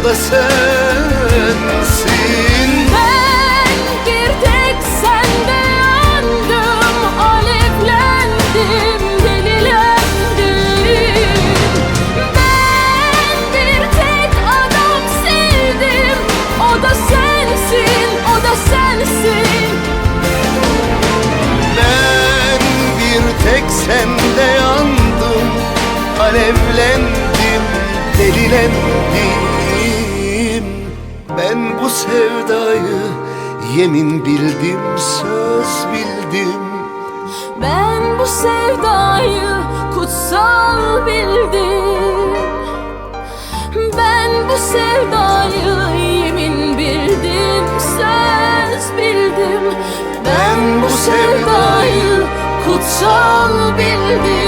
o da sensin Ben bir tek sende yandım Alevlendim, delilendim Ben bir tek adam sevdim O da sensin, o da sensin. Ben bir tek sende yandım Alevlendim, delilendim Ben bu sevdayı yemin bildim, söz bildim. Ben bu sevdayı kutsal bildim. Ben bu sevdayı yemin bildim, söz bildim. Ben bu sevdayı kutsal bildim